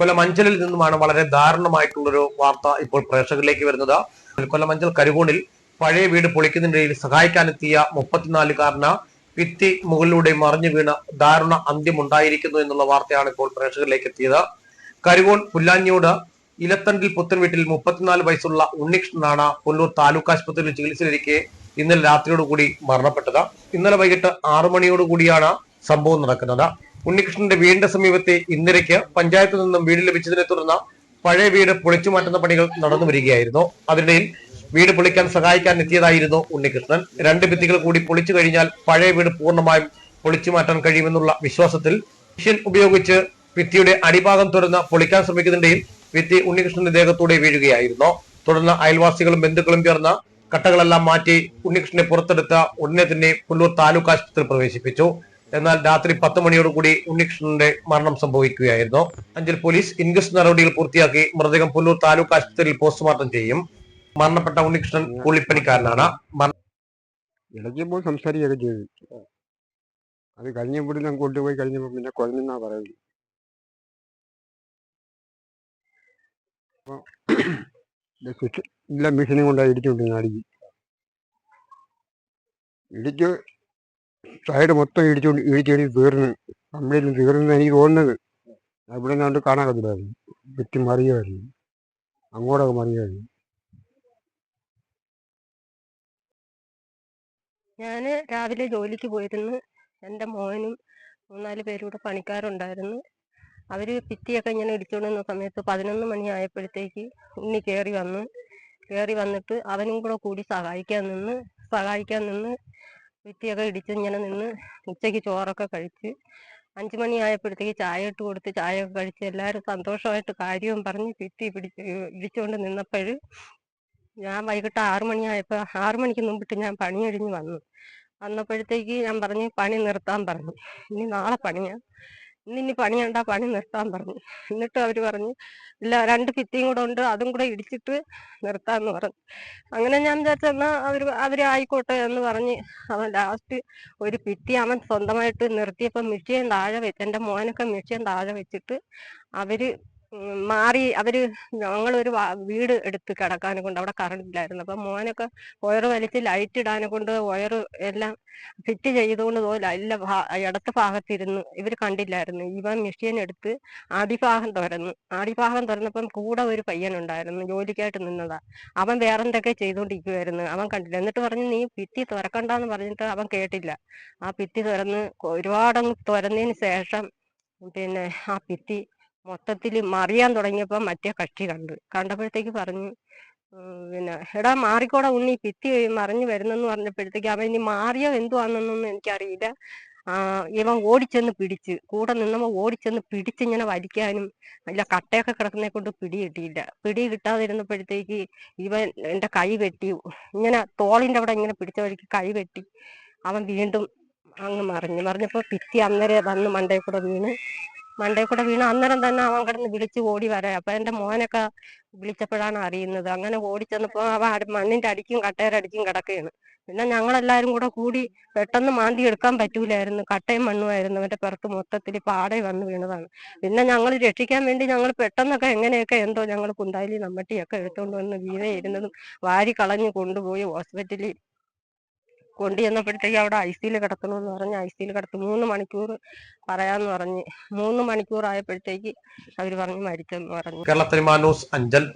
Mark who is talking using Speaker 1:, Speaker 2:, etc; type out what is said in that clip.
Speaker 1: കൊല്ലം അഞ്ചലിൽ നിന്നുമാണ് വളരെ ദാരുണമായിട്ടുള്ളൊരു വാർത്ത ഇപ്പോൾ പ്രേക്ഷകരിലേക്ക് വരുന്നത്. കൊല്ലം അഞ്ചൽ കരുവൂണിൽ പഴയ വീട് പൊളിക്കുന്നതിനിടയിൽ സഹായിക്കാനെത്തിയ മുപ്പത്തിനാലുകാരന് ഭിത്തി മുകളിലൂടെ മറിഞ്ഞു വീണ ദാരുണ അന്ത്യമുണ്ടായിരിക്കുന്നു എന്നുള്ള വാർത്തയാണ് ഇപ്പോൾ പ്രേക്ഷകരിലേക്ക് എത്തിയത്. കരുവോൺ പുല്ലാഞ്ഞോട് ഇലത്തണ്ടിൽ പുത്തൻ വീട്ടിൽ മുപ്പത്തിനാല് വയസ്സുള്ള ഉണ്ണികൃഷ്ണനാണ് പുല്ലൂർ താലൂക്ക് ആശുപത്രിയിൽ ചികിത്സയിലിരിക്കെ ഇന്നലെ രാത്രിയോടുകൂടി മരണപ്പെട്ടത്. ഇന്നലെ വൈകിട്ട് ആറു മണിയോടുകൂടിയാണ് സംഭവം നടക്കുന്നത്. ഉണ്ണികൃഷ്ണന്റെ വീടിന്റെ സമീപത്തെ ഇന്ദിരയ്ക്ക് പഞ്ചായത്തിൽ നിന്നും വീട് ലഭിച്ചതിനെ തുടർന്ന് പഴയ വീട് പൊളിച്ചു മാറ്റുന്ന പണികൾ നടന്നു വരികയായിരുന്നു. അതിനിടയിൽ വീട് പൊളിക്കാൻ സഹായിക്കാൻ എത്തിയതായിരുന്നു ഉണ്ണികൃഷ്ണൻ. രണ്ട് ഭിത്തികൾ കൂടി പൊളിച്ചു കഴിഞ്ഞാൽ പഴയ വീട് പൂർണമായും പൊളിച്ചു മാറ്റാൻ കഴിയുമെന്നുള്ള വിശ്വാസത്തിൽ മിഷ്യൻ ഉപയോഗിച്ച് ഭിത്തിയുടെ അടിഭാഗം തുറന്ന് പൊളിക്കാൻ ശ്രമിക്കുന്നതിന്റെയും ഭിത്തി ഉണ്ണികൃഷ്ണന്റെ ദേഹത്തൂടെ വീഴുകയായിരുന്നു. തുടർന്ന് അയൽവാസികളും ബന്ധുക്കളും ചേർന്ന് കട്ടകളെല്ലാം മാറ്റി ഉണ്ണികൃഷ്ണനെ പുറത്തെടുത്ത ഉടനെ തന്നെ പുല്ലൂർ താലൂക്ക് ആശുപത്രിയിൽ പ്രവേശിപ്പിച്ചു. എന്നാൽ രാത്രി പത്ത് മണിയോടുകൂടി ഉണ്ണികൃഷ്ണന്റെ മരണം സംഭവിക്കുകയായിരുന്നു. അഞ്ചൽ പോലീസ് ഇൻക്വസ്റ്റ് നടപടികൾ പൂർത്തിയാക്കി മൃതദേഹം പുല്ലൂർ താലൂക്ക് ആശുപത്രിയിൽ പോസ്റ്റ്മോർട്ടം ചെയ്യും. മരണപ്പെട്ട ഉണ്ണികൃഷ്ണൻ കൂലിപ്പണിക്കാരനാണ് മരണ-
Speaker 2: ഇടയ്ക്കുമ്പോൾ സംസാരിക്കുകയൊക്കെ ചെയ്തു. അത് കഴിഞ്ഞ ഇവിടുന്ന് ഞാൻ കൊണ്ടുപോയി കഴിഞ്ഞപ്പോൾ പിന്നെ കുഴഞ്ഞെന്നാ പറയുന്നത്. ഇല്ല മെഷീനും കൊണ്ടായി ഇടിച്ചുകൊണ്ട് അടിച്ച് ഇടിച്ച് സൈഡ് മൊത്തം ഇടിച്ചുകൊണ്ട് ഇടിച്ചടി തീർന്ന് കംപ്ലീറ്റ് തീർന്നെന്ന് എനിക്ക് തോന്നുന്നത്. ഇവിടെ നിന്നാണ്ട് കാണാകത്തില്ലായിരുന്നു വ്യക്തി മറിയുമായിരുന്നു അങ്ങോട്ടൊക്കെ മറിയുമായിരുന്നു
Speaker 3: ഞാൻ രാവിലെ ജോലിക്ക് പോയിരുന്നു. എന്റെ മോനും മൂന്നാൽ പേരും കൂടെ പണിക്കാരുണ്ടായിരുന്നു. അവർ ഭിത്തിയൊക്കെ ഇങ്ങനെ ഇടിച്ചുകൊണ്ടിരുന്ന സമയത്ത് പതിനൊന്ന് മണി ആയപ്പോഴത്തേക്ക് ഉണ്ണി കയറി വന്നു. കയറി വന്നിട്ട് അവനും കൂടെ കൂടി സഹായിക്കാൻ നിന്ന് സഹായിക്കാൻ നിന്ന് ഭിത്തിയൊക്കെ ഇടിച്ച് ഇങ്ങനെ നിന്ന് ഉച്ചയ്ക്ക് ചോറൊക്കെ കഴിച്ച് അഞ്ച് മണി ആയപ്പോഴത്തേക്ക് ചായ ഇട്ട് കൊടുത്ത് ചായ ഒക്കെ കഴിച്ച് എല്ലാവരും സന്തോഷമായിട്ട് കാര്യവും പറഞ്ഞ് ഭിത്തി പിടിച്ച് ഇടിച്ചുകൊണ്ട് നിന്നപ്പോൾ ഞാൻ വൈകിട്ട് ആറു മണിയായപ്പോൾ ആറു മണിക്ക് മുമ്പിട്ട് ഞാൻ പണി കഴിഞ്ഞ് വന്നു. വന്നപ്പോഴത്തേക്ക് ഞാൻ പറഞ്ഞു പണി നിർത്താൻ പറഞ്ഞു. ഇനി നാളെ പണിയാ. ഇന്നിനി പണിയണ്ട പണി നിർത്താൻ പറഞ്ഞു. എന്നിട്ട് അവർ പറഞ്ഞു ഇല്ല രണ്ട് ഭിത്തിയും കൂടെ ഉണ്ട് അതും കൂടെ ഇടിച്ചിട്ട് നിർത്താന്ന് പറഞ്ഞു. അങ്ങനെ ഞാൻ വിചാരിച്ചെന്നാ അവർ അവർ ആയിക്കോട്ടെ എന്ന് പറഞ്ഞ് അവൻ ലാസ്റ്റ് ഒരു ഭിത്തി അവൻ സ്വന്തമായിട്ട് നിർത്തിയപ്പോൾ മിഷ്യൻ താഴെ വെച്ച് എന്റെ മോനൊക്കെ മിഷ്യൻ താഴെ വെച്ചിട്ട് അവർ മാറി അവർ ഞങ്ങളൊരു വീട് എടുത്ത് കിടക്കാനെ കൊണ്ട് അവിടെ കറണ്ട് ഇല്ലായിരുന്നു. അപ്പൊ മോനൊക്കെ വയറ് വലിച്ച് ലൈറ്റ് ഇടാനെ കൊണ്ട് വയറ് എല്ലാം ഫിറ്റ് ചെയ്തുകൊണ്ട് എല്ലാ ഇടത്തെ ഭാഗത്തിരുന്ന് ഇവർ കണ്ടില്ലായിരുന്നു. ഇവൻ മെഷീൻ എടുത്ത് അടിഭാഗം തുറന്നു അടിഭാഗം തുറന്നപ്പം കൂടെ ഒരു പയ്യൻ ഉണ്ടായിരുന്നു ജോലിക്കായിട്ട് നിന്നതാ. അവൻ വേറെ എന്തൊക്കെ അവൻ കണ്ടില്ല. എന്നിട്ട് പറഞ്ഞു നീ ഭിത്തി തുറക്കണ്ടെന്ന് പറഞ്ഞിട്ട് അവൻ കേട്ടില്ല. ആ ഭിത്തി തുറന്ന് ഒരുപാടങ്ങ് തുറന്നതിന് ശേഷം പിന്നെ ആ ഭിത്തി മൊത്തത്തിൽ മറിയാൻ തുടങ്ങിയപ്പോൾ മറ്റേ കക്ഷി കണ്ടു. കണ്ടപ്പോഴത്തേക്ക് പറഞ്ഞു പിന്നെ എടാ മാറിക്കോടാ ഉണ്ണി ഭിത്തി മറിഞ്ഞു വരുന്നെന്ന് പറഞ്ഞപ്പോഴത്തേക്ക് അവൻ ഇനി മാറിയോ എന്തുവാണെന്നൊന്നും എനിക്കറിയില്ല. ആ ഇവൻ ഓടിച്ചെന്ന് പിടിച്ച് കൂടെ നിന്നപ്പോൾ ഓടിച്ചെന്ന് പിടിച്ചിങ്ങനെ വലിക്കാനും അല്ല കട്ടയൊക്കെ കിടക്കുന്നതിനെ കൊണ്ട് പിടി കിട്ടിയില്ല. പിടി കിട്ടാതിരുന്നപ്പോഴത്തേക്ക് ഇവൻ എന്റെ കൈ വെട്ടി ഇങ്ങനെ തോളിന്റെ അവിടെ ഇങ്ങനെ പിടിച്ച വഴിക്ക് കൈ വെട്ടി അവൻ വീണ്ടും അങ്ങ് മറിഞ്ഞു. മറിഞ്ഞപ്പോൾ പിത്തി അന്നേരം വന്ന് മണ്ടയിൽ കൂടെ വീണ് മണ്ടയിൽ കൂടെ വീണ അന്നേരം തന്നെ അവൻ കിടന്ന് വിളിച്ച് ഓടി വരാം. അപ്പൊ എന്റെ മോനൊക്കെ വിളിച്ചപ്പോഴാണ് അറിയുന്നത്. അങ്ങനെ ഓടി ചെന്നപ്പോ അവൻ അടി- മണ്ണിന്റെ അടിക്കും കട്ടേരടിക്കും കിടക്കുകയാണ്. പിന്നെ ഞങ്ങളെല്ലാരും കൂടെ കൂടി പെട്ടെന്ന് മാന്തി എടുക്കാൻ പറ്റൂലായിരുന്നു. കട്ടയും മണ്ണുമായിരുന്നു. അവന്റെ പുറത്ത് മൊത്തത്തിൽ പാടെ വന്ന് വീണതാണ്. പിന്നെ ഞങ്ങൾ രക്ഷിക്കാൻ വേണ്ടി ഞങ്ങൾ പെട്ടെന്നൊക്കെ എങ്ങനെയൊക്കെ എന്തോ ഞങ്ങൾ കുന്താലി നമ്മട്ടിയൊക്കെ എടുത്തുകൊണ്ട് വന്ന് വീണയിരുന്നതും വാരി കളഞ്ഞു കൊണ്ടുപോയി ഹോസ്പിറ്റലിൽ കൊണ്ടു ചെന്നപ്പോഴത്തേക്കും അവിടെ ഐ സിയിൽ കിടക്കണമെന്ന് പറഞ്ഞ് ഐ സിയിൽ കിടത്തി മൂന്ന് മണിക്കൂർ പറയാന്ന് പറഞ്ഞ് മൂന്ന് മണിക്കൂർ ആയപ്പോഴത്തേക്ക് അവർ പറഞ്ഞു മരിച്ചെന്ന് പറഞ്ഞു.
Speaker 1: കേരളത്തിൽ ന്യൂസ് അഞ്ചൽ.